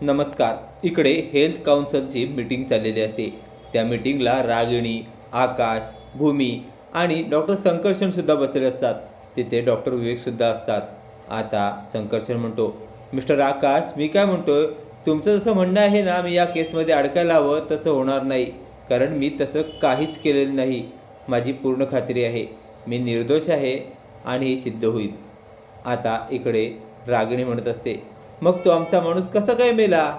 नमस्कार. इकडे health काउन्सिलची meeting चाललेली असते. त्या मीटिंगला रागिणी आकाश भूमी आणि डॉक्टर संकर्षणसुद्धा बसलेले असतात. तिथे डॉक्टर विवेकसुद्धा असतात. आता संकर्षण म्हणतो मिस्टर आकाश मी काय म्हणतो तुमचं जसं म्हणणं आहे ना मी या केसमध्ये अडकायला हवं तसं होणार नाही. कारण मी तसं काहीच केलेलं नाही. माझी पूर्ण खात्री आहे. मी निर्दोष आहे आणि हे सिद्ध होईल. आता इकडे रागिणी म्हणत असते मग तो आमचा माणूस कसा काय मेला?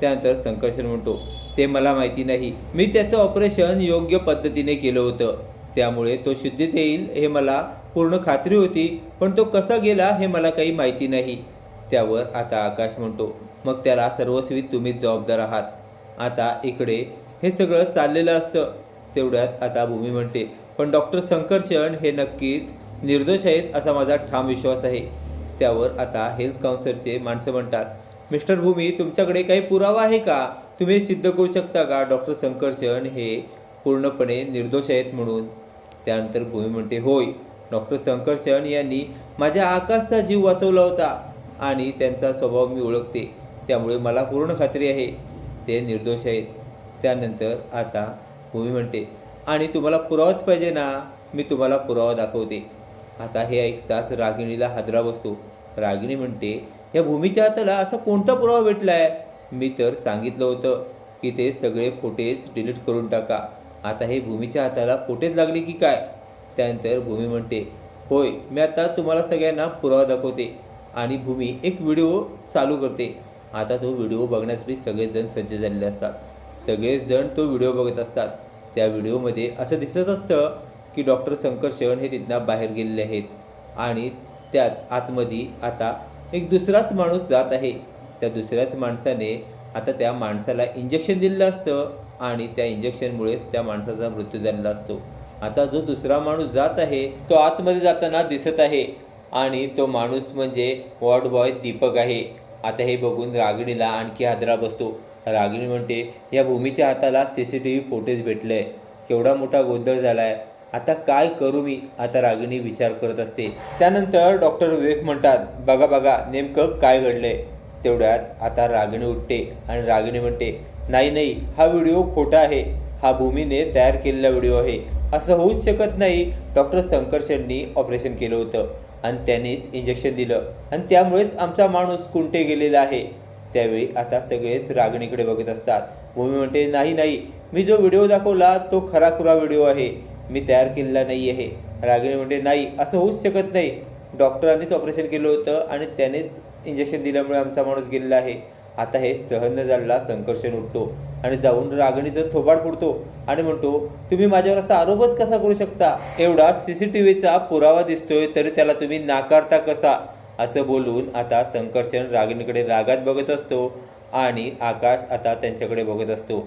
त्यानंतर संकर्षण म्हणतो ते मला माहिती नाही. मी त्याचं ऑपरेशन योग्य पद्धतीने केलं होतं. त्यामुळे तो शुद्धीत येईल हे मला पूर्ण खात्री होती पण तो कसा गेला हे मला काही माहिती नाही. त्यावर आता आकाश म्हणतो मग त्याला सर्वस्वी तुम्हीच जबाबदार आहात. आता इकडे हे सगळं चाललेलं असतं. तेवढ्यात आता भूमी म्हणते पण डॉक्टर संकर्षण हे नक्कीच निर्दोष आहेत असा माझा ठाम विश्वास आहे. त्यावर आता हेल्थ काउन्सिलचे माणसं म्हणतात मिस्टर भूमी तुमच्याकडे काही पुरावा आहे का? तुम्ही सिद्ध करू शकता का? डॉक्टर शंकरचरण हे पूर्णपणे निर्दोष आहेत म्हणून. त्यानंतर भूमी म्हणते होय डॉक्टर शंकरचरण यांनी माझ्या आकाशचा जीव वाचवला होता आणि त्यांचा स्वभाव मी ओळखते. त्यामुळे मला पूर्ण खात्री आहे. ते निर्दोष आहेत. त्यानंतर आता भूमी म्हणते आणि तुम्हाला पुरावाच पाहिजे ना? मी तुम्हाला पुरावा दाखवते. आता हे ऐकताच रागिणीला हादरा बसतो. रागिणी म्हणते या भूमीच्या हाताला असा कोणता पुरावा भेटला आहे मी तर सांगितलं होतं की ते सगळे फोटेज डिलीट करून टाका. आता हे भूमीच्या हाताला फोटेज लागले की काय? त्यानंतर भूमी म्हणते होय मी आता तुम्हाला सगळ्यांना पुरावा दाखवते आणि भूमी एक व्हिडिओ चालू करते. आता तो व्हिडिओ बघण्यासाठी सगळेजण सज्ज झालेले असतात. सगळेच जण तो व्हिडिओ बघत असतात. त्या व्हिडिओमध्ये असं दिसत असतं की डॉक्टर शंकर शेवण हे तिथनं बाहेर गेलेले आहेत. आणि त्याच आतमध्ये आता एक दुसराच माणूस जात आहे. त्या दुसऱ्याच माणसाने आता त्या माणसाला इंजेक्शन दिलेलं असतं आणि त्या इंजेक्शनमुळेच त्या माणसाचा मृत्यू झालेला असतो. आता जो दुसरा माणूस जात आहे तो आतमध्ये जाताना दिसत आहे. आणि तो माणूस म्हणजे वॉर्ड बॉय दीपक आहे. आता हे बघून रागिणीला आणखी हादरा बसतो. रागिणी म्हणते या भूमीच्या हाताला C C T V footage भेटलं आहे केवढा मोठा गोंधळ झाला आहे आता काय करू मी? आता रागिणी विचार करत असते. त्यानंतर डॉक्टर विवेक म्हणतात बघा बघा नेमकं काय घडलंय? तेवढ्यात आता रागिणी उठते आणि रागिणी म्हणते नाही नाही हा व्हिडिओ खोटा आहे. हा भूमीने तयार केलेला व्हिडिओ आहे. असं होऊच शकत नाही. डॉक्टर शंकरशेंनी ऑपरेशन केलं होतं आणि त्यानेच इंजेक्शन दिलं. आणि त्यामुळेच आमचा माणूस कुंटे गेलेला आहे. त्यावेळी आता सगळेच रागणीकडे बघत असतात. भूमी म्हणते नाही नाही मी जो व्हिडिओ दाखवला तो खरा खुरा व्हिडिओ आहे. मी तयार केलेला नाही आहे. रागिणी म्हणजे नाही असं होऊच शकत नाही. डॉक्टरांनीच ऑपरेशन केलं होतं आणि त्यानेच इंजेक्शन दिल्यामुळे आमचा माणूस गेलेला आहे. आता हे सहन न झालेला संकर्षण उठतो आणि जाऊन रागणीचं थोबाड फोडतो आणि म्हणतो तुम्ही माझ्यावर असा आरोपच कसा करू शकता? एवढा सी सी टी व्हीचा पुरावा दिसतोय तरी त्याला तुम्ही नाकारता कसा? असं बोलून आता संकर्षण रागिणीकडे रागात बघत असतो आणि आकाश आता त्यांच्याकडे बघत असतो.